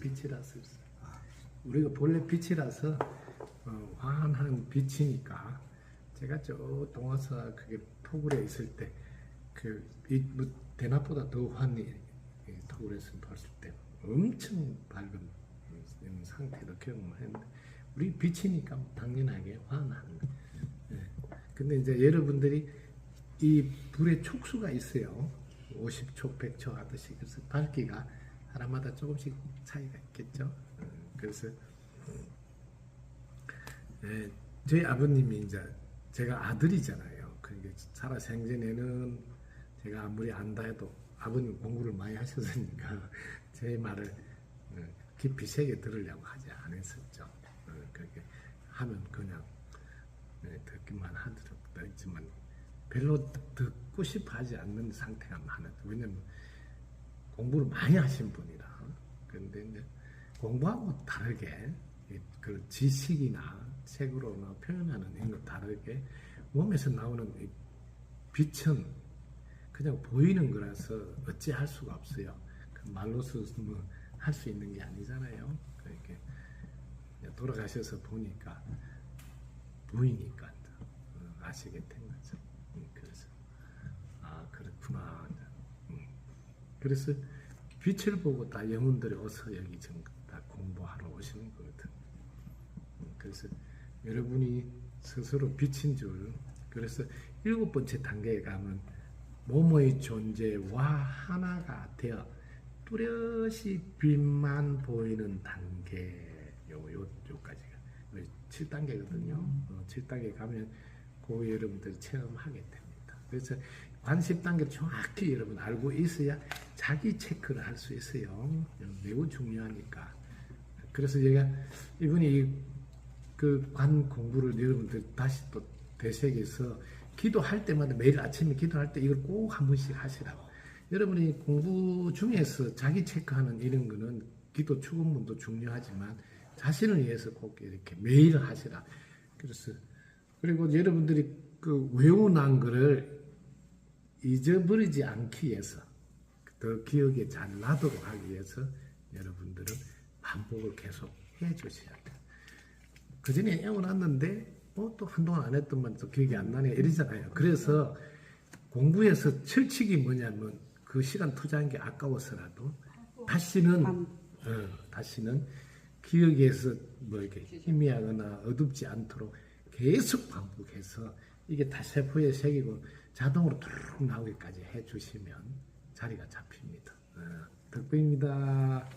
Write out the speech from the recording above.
빛이라서 우리가 본래 빛이라서 어, 환한 빛이니까 제가 저 동화사 그게 토굴에 있을 때 그 대낮보다 더 환히 이 토굴에서 봤을 때 엄청 밝은 음, 상태로 경험을 했는데 우리 빛이니까 당연하게 환한 예. 근데 이제 여러분들이 이 불의 촉수가 있어요. 50초 100초 하듯이. 그래서 밝기가 사람마다 조금씩 차이가 있겠죠. 음, 그래서 예, 저희 아버님이 이제 제가 아들이잖아요. 그러니까 살아 생전에는 제가 아무리 안다 해도 아버님 공부를 많이 하셨으니까 제 말을 어, 깊이 새겨 들으려고 하지 않았었죠. 어, 그렇게 하면 그냥 네, 듣기만 하더라도 있지만 별로 듣고 싶어 하지 않는 상태가 많아요. 왜냐면 공부를 많이 하신 분이라. 그런데 이제 공부하고 다르게 이그 지식이나 책으로나 표현하는 이런 거 다르게 몸에서 나오는 이 빛은 그냥 보이는 거라서 어찌 할 수가 없어요. 그 말로서 뭐 할 수 있는 게 아니잖아요. 그렇게 돌아가셔서 보니까 보이니까 어, 아시게 된 거죠. 음, 그래서 아 그렇구나. 음. 그래서 빛을 보고 다 영혼들이 어서 여기 지금 다 공부하러 오시는 거거든. 음, 그래서 여러분이 스스로 빛인 줄. 그래서 일곱 번째 단계에 가면 몸의 존재와 하나가 되어 뚜렷이 빛만 보이는 단계 요, 요, 요까지가 7단계거든요. 어, 7단계 가면 그 여러분들이 체험하게 됩니다. 그래서 관십 단계를 정확히 여러분 알고 있어야 자기 체크를 할 수 있어요. 매우 중요하니까. 그래서 제가 이분이 그 관 공부를 여러분들 다시 또 되새겨서 기도할 때마다 매일 아침에 기도할 때 이걸 꼭 한 번씩 하시라고. 여러분이 공부 중에서 자기 체크하는 이런 거는 기도 추구문도 중요하지만 자신을 위해서 꼭 이렇게 매일 하시라. 그래서 그리고 여러분들이 그 외워난 거를 잊어버리지 않기 위해서 더 기억에 잘 나도록 하기 위해서 여러분들은 반복을 계속 해 주셔야 돼요. 그 전에 애워놨는데 뭐 또 한동안 안 했더만 또 기억이 안 나네 이러잖아요. 그래서 공부에서 철칙이 뭐냐면 그 시간 투자한 게 아까워서라도 다시는 어, 다시는 기억에서 뭐 이렇게 희미하거나 어둡지 않도록 계속 반복해서 이게 다 세포에 새기고 자동으로 툭 나오기까지 해주시면 자리가 잡힙니다. 어, 덕분입니다.